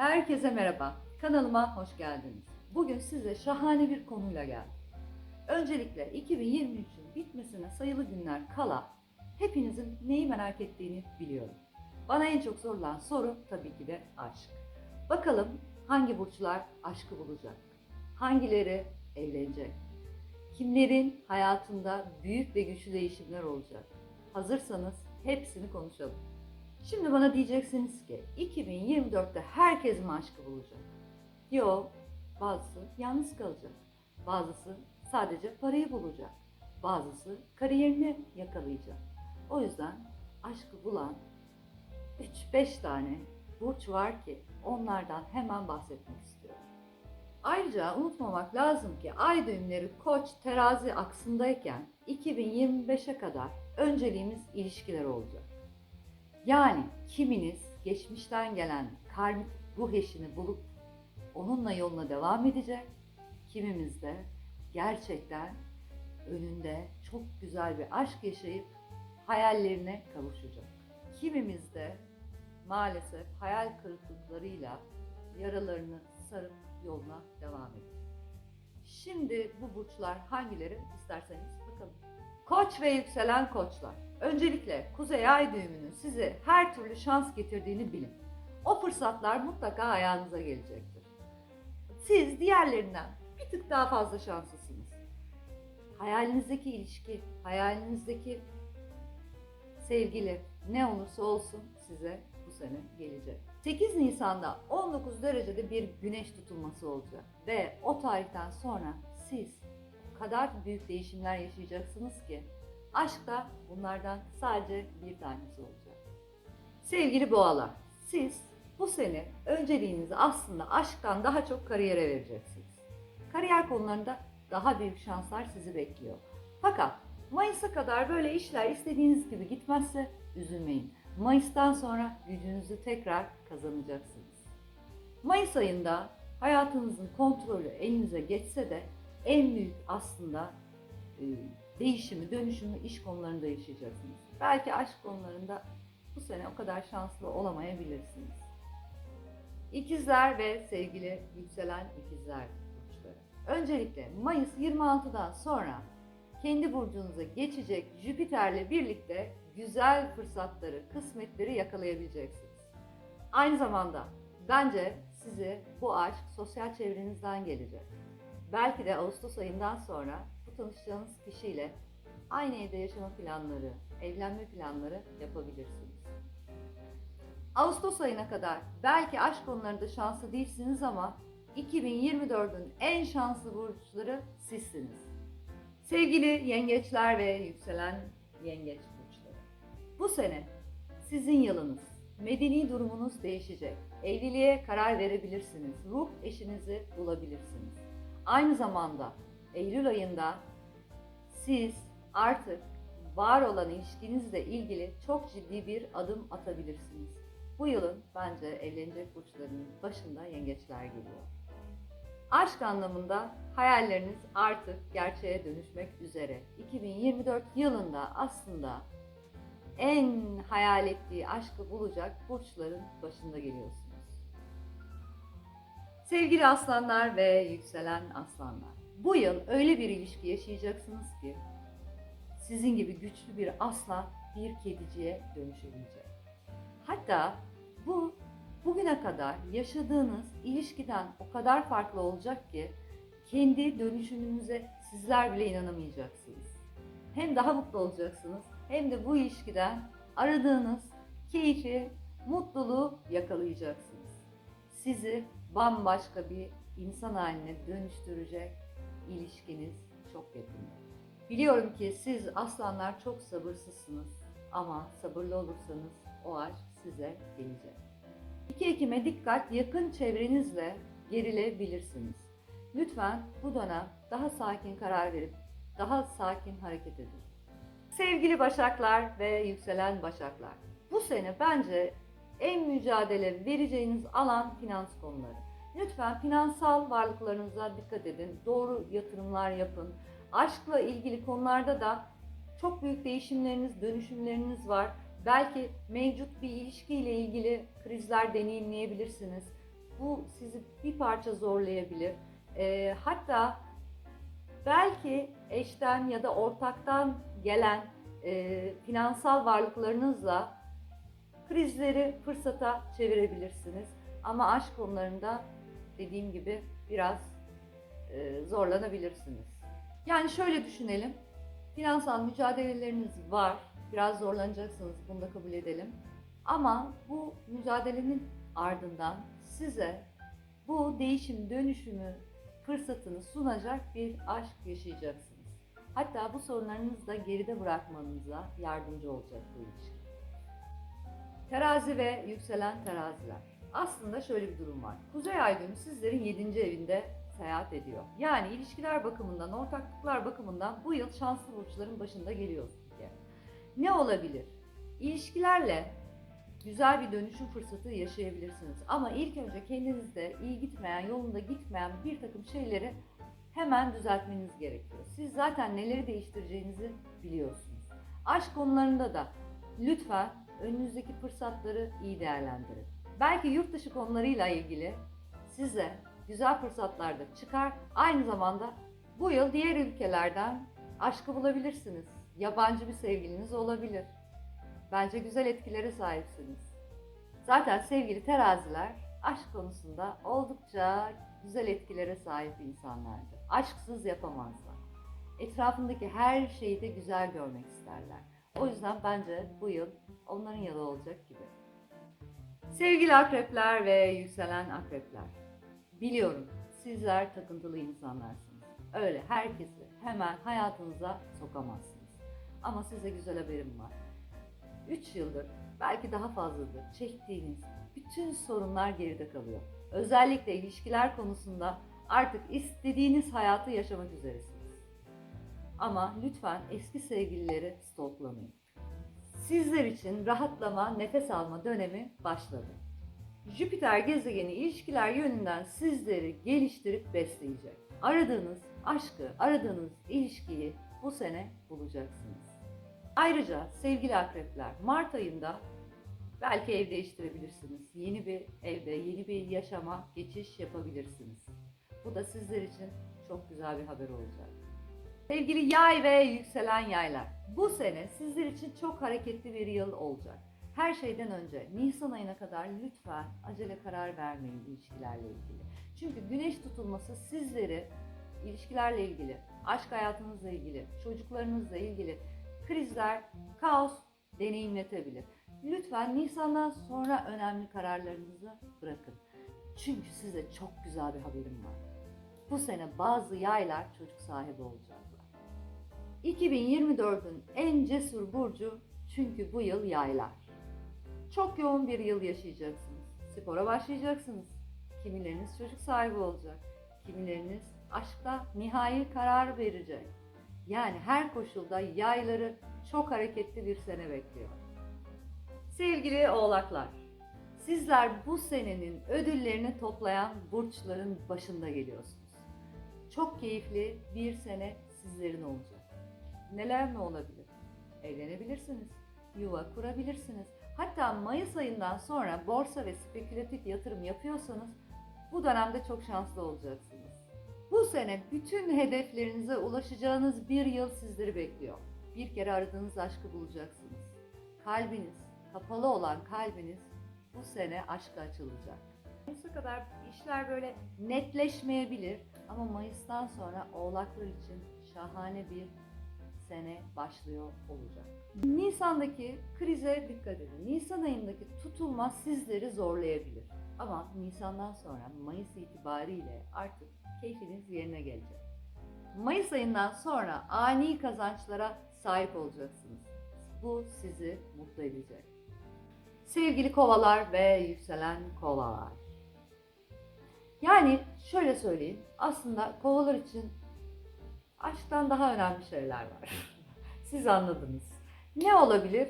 Herkese merhaba. Kanalıma hoş geldiniz. Bugün size şahane bir konuyla geldim. Öncelikle 2023'ün bitmesine sayılı günler kala hepinizin neyi merak ettiğini biliyorum. Bana en çok sorulan soru tabii ki de aşk. Bakalım hangi burçlar aşkı bulacak? Hangileri evlenecek? Kimlerin hayatında büyük ve güçlü değişimler olacak? Hazırsanız hepsini konuşalım. Şimdi bana diyeceksiniz ki 2024'te herkes mi aşkı bulacak? Yok, bazısı yalnız kalacak. Bazısı sadece parayı bulacak. Bazısı kariyerini yakalayacak. O yüzden aşkı bulan 3-5 tane burç var ki onlardan hemen bahsetmek istiyorum. Ayrıca unutmamak lazım ki ay düğümleri koç terazi aksındayken 2025'e kadar önceliğimiz ilişkiler olacak. Yani kiminiz geçmişten gelen karmik ruh eşini bulup onunla yoluna devam edecek. Kimimiz de gerçekten önünde çok güzel bir aşk yaşayıp hayallerine kavuşacak. Kimimiz de maalesef hayal kırıklıklarıyla yaralarını sarıp yoluna devam edecek. Şimdi bu burçlar hangileri isterseniz bakalım. Koç ve yükselen koçlar. Öncelikle Kuzey Ay düğümünün size her türlü şans getirdiğini bilin. O fırsatlar mutlaka ayağınıza gelecektir. Siz diğerlerinden bir tık daha fazla şanslısınız. Hayalinizdeki ilişki, hayalinizdeki sevgili ne olursa olsun size bu sene gelecek. 8 Nisan'da 19 derecede bir güneş tutulması olacak ve o tarihten sonra siz o kadar büyük değişimler yaşayacaksınız ki aşk da bunlardan sadece bir tanesi olacak. Sevgili boğalar, siz bu sene önceliğinizi aslında aşktan daha çok kariyere vereceksiniz. Kariyer konularında daha büyük şanslar sizi bekliyor. Fakat Mayıs'a kadar böyle işler istediğiniz gibi gitmezse üzülmeyin. Mayıs'tan sonra gücünüzü tekrar kazanacaksınız. Mayıs ayında hayatınızın kontrolü elinize geçse de en büyük aslında e, değişimi, dönüşümü iş konularında yaşayacaksınız. Belki aşk konularında bu sene o kadar şanslı olamayabilirsiniz. İkizler ve sevgili yükselen ikizler burçları. Öncelikle Mayıs 26'dan sonra kendi burcunuza geçecek Jüpiter'le birlikte güzel fırsatları, kısmetleri yakalayabileceksiniz. Aynı zamanda bence size bu aşk sosyal çevrenizden gelecek. Belki de Ağustos ayından sonra bu tanışacağınız kişiyle aynı evde yaşama planları, evlenme planları yapabilirsiniz. Ağustos ayına kadar belki aşk konularında şanslı değilsiniz ama 2024'ün en şanslı burçları sizsiniz. Sevgili yengeçler ve yükselen yengeç burçları. Bu sene sizin yılınız. Medeni durumunuz değişecek. Evliliğe karar verebilirsiniz. Ruh eşinizi bulabilirsiniz. Aynı zamanda Eylül ayında siz artık var olan ilişkinizle ilgili çok ciddi bir adım atabilirsiniz. Bu yılın bence evlenecek burçlarının başında yengeçler geliyor. Aşk anlamında hayalleriniz artık gerçeğe dönüşmek üzere. 2024 yılında aslında en hayal ettiği aşkı bulacak burçların başında geliyorsunuz. Sevgili aslanlar ve yükselen aslanlar. Bu yıl öyle bir ilişki yaşayacaksınız ki sizin gibi güçlü bir aslan bir kediciye dönüşebilecek. Hatta bu bugüne kadar yaşadığınız ilişkiden o kadar farklı olacak ki kendi dönüşümünüze sizler bile inanamayacaksınız. Hem daha mutlu olacaksınız hem de bu ilişkiden aradığınız keyfi, mutluluğu yakalayacaksınız. Sizi bambaşka bir insan haline dönüştürecek ilişkiniz çok yakında. Biliyorum ki siz aslanlar çok sabırsızsınız ama sabırlı olursanız o aşk size gelecek. 2 Ekim'e dikkat yakın çevrenizle gerilebilirsiniz. Lütfen bu dönem daha sakin karar verip daha sakin hareket edin. Sevgili Başaklar ve yükselen Başaklar. Bu sene bence en mücadele vereceğiniz alan finans konuları. Lütfen finansal varlıklarınıza dikkat edin. Doğru yatırımlar yapın. Aşkla ilgili konularda da çok büyük değişimleriniz, dönüşümleriniz var. Belki mevcut bir ilişkiyle ilgili krizler deneyimleyebilirsiniz. Bu sizi bir parça zorlayabilir. Ee, hatta belki eşten ya da ortaktan gelen e, finansal varlıklarınızla krizleri fırsata çevirebilirsiniz. Ama aşk konularında dediğim gibi biraz e, zorlanabilirsiniz. Yani şöyle düşünelim. Finansal mücadeleleriniz var. Biraz zorlanacaksınız. Bunu da kabul edelim. Ama bu mücadelenin ardından size bu değişim dönüşümü fırsatını sunacak bir aşk yaşayacaksınız. Hatta bu sorunlarınızı da geride bırakmanıza yardımcı olacak bu ilişki. Terazi ve yükselen teraziler. Aslında şöyle bir durum var. Kuzey ay düğümü sizlerin 7. evinde seyahat ediyor. Yani ilişkiler bakımından, ortaklıklar bakımından bu yıl şanslı burçların başında geliyorsunuz. Ne olabilir? İlişkilerle güzel bir dönüşüm fırsatı yaşayabilirsiniz. Ama ilk önce kendinizde iyi gitmeyen, yolunda gitmeyen bir takım şeyleri hemen düzeltmeniz gerekiyor. Siz zaten neleri değiştireceğinizi biliyorsunuz. Aşk konularında da lütfen önünüzdeki fırsatları iyi değerlendirin. Belki yurt dışı konularıyla ilgili size güzel fırsatlar da çıkar. Aynı zamanda bu yıl diğer ülkelerden aşkı bulabilirsiniz. Yabancı bir sevgiliniz olabilir. Bence güzel etkilere sahipsiniz. Zaten sevgili teraziler aşk konusunda oldukça güzel etkilere sahip insanlardır. Aşksız yapamazlar. Etrafındaki her şeyi de güzel görmek isterler. O yüzden bence bu yıl onların yılı olacak gibi. Sevgili akrepler ve yükselen akrepler. Biliyorum sizler takıntılı insanlarsınız. Öyle herkesi hemen hayatınıza sokamazsınız. Ama size güzel haberim var. 3 yıldır belki daha fazladır çektiğiniz bütün sorunlar geride kalıyor. Özellikle ilişkiler konusunda artık istediğiniz hayatı yaşamak üzeresiniz. Ama lütfen eski sevgilileri stalklamayın. Sizler için rahatlama, nefes alma dönemi başladı. Jüpiter gezegeni ilişkiler yönünden sizleri geliştirip besleyecek. Aradığınız aşkı, aradığınız ilişkiyi bu sene bulacaksınız. Ayrıca sevgili akrepler, Mart ayında belki ev değiştirebilirsiniz. Yeni bir evde, yeni bir yaşama geçiş yapabilirsiniz. Bu da sizler için çok güzel bir haber olacak. Sevgili yay ve yükselen yaylar, bu sene sizler için çok hareketli bir yıl olacak. Her şeyden önce Nisan ayına kadar lütfen acele karar vermeyin ilişkilerle ilgili. Çünkü güneş tutulması sizleri ilişkilerle ilgili, aşk hayatınızla ilgili, çocuklarınızla ilgili krizler, kaos deneyimletebilir. Lütfen Nisan'dan sonra önemli kararlarınızı bırakın. Çünkü size çok güzel bir haberim var. Bu sene bazı yaylar çocuk sahibi olacaklar. 2024'ün en cesur burcu çünkü bu yıl yaylar. Çok yoğun bir yıl yaşayacaksınız. Spora başlayacaksınız. Kimileriniz çocuk sahibi olacak. Kimileriniz aşkta nihai karar verecek. Yani her koşulda yayları çok hareketli bir sene bekliyor. Sevgili oğlaklar, sizler bu senenin ödüllerini toplayan burçların başında geliyorsunuz. Çok keyifli bir sene sizlerin olacak. Neler ne olabilir? Evlenebilirsiniz, yuva kurabilirsiniz. Hatta Mayıs ayından sonra borsa ve spekülatif yatırım yapıyorsanız bu dönemde çok şanslı olacaksınız. Bu sene bütün hedeflerinize ulaşacağınız bir yıl sizleri bekliyor. Bir kere aradığınız aşkı bulacaksınız. Kalbiniz, kapalı olan kalbiniz bu sene aşka açılacak. Mayıs'a kadar işler böyle netleşmeyebilir ama Mayıs'tan sonra oğlaklar için şahane bir sene başlıyor olacak. Nisan'daki krize dikkat edin. Nisan ayındaki tutulma sizleri zorlayabilir. Ama Nisan'dan sonra Mayıs itibariyle artık keyfiniz yerine gelecek. Mayıs ayından sonra ani kazançlara sahip olacaksınız. Bu sizi mutlu edecek. Sevgili kovalar ve yükselen kovalar. Yani şöyle söyleyeyim. Aslında kovalar için aşktan daha önemli şeyler var. Siz anladınız. Ne olabilir?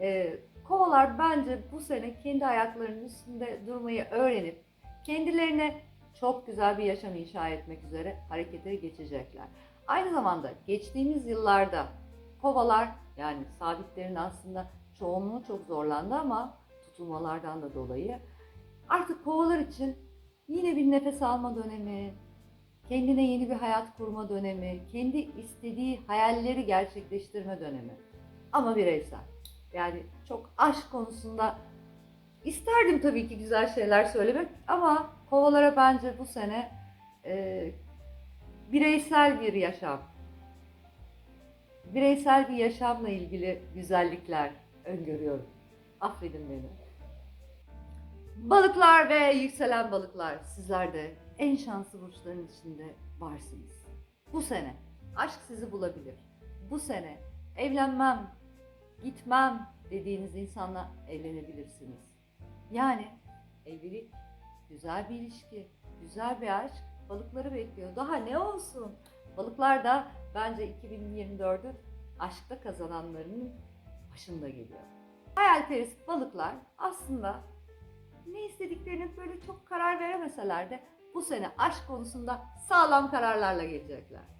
Ee, kovalar bence bu sene kendi ayaklarının üstünde durmayı öğrenip kendilerine çok güzel bir yaşam inşa etmek üzere harekete geçecekler. Aynı zamanda geçtiğimiz yıllarda kovalar yani sabitlerin aslında çoğunluğu çok zorlandı ama tutulmalardan da dolayı artık kovalar için Yine bir nefes alma dönemi, kendine yeni bir hayat kurma dönemi, kendi istediği hayalleri gerçekleştirme dönemi. Ama bireysel. Yani çok aşk konusunda isterdim tabii ki güzel şeyler söylemek ama kovalara bence bu sene e, bireysel bir yaşam, bireysel bir yaşamla ilgili güzellikler öngörüyorum. Affedin beni. Balıklar ve yükselen balıklar sizler de en şanslı burçların içinde varsınız. Bu sene aşk sizi bulabilir. Bu sene evlenmem, gitmem dediğiniz insanla evlenebilirsiniz. Yani evlilik, güzel bir ilişki, güzel bir aşk balıkları bekliyor. Daha ne olsun? Balıklar da bence 2024'ün aşkta kazananlarının başında geliyor. Hayalperest balıklar aslında ne istediklerini böyle çok karar veremeseler de bu sene aşk konusunda sağlam kararlarla gelecekler.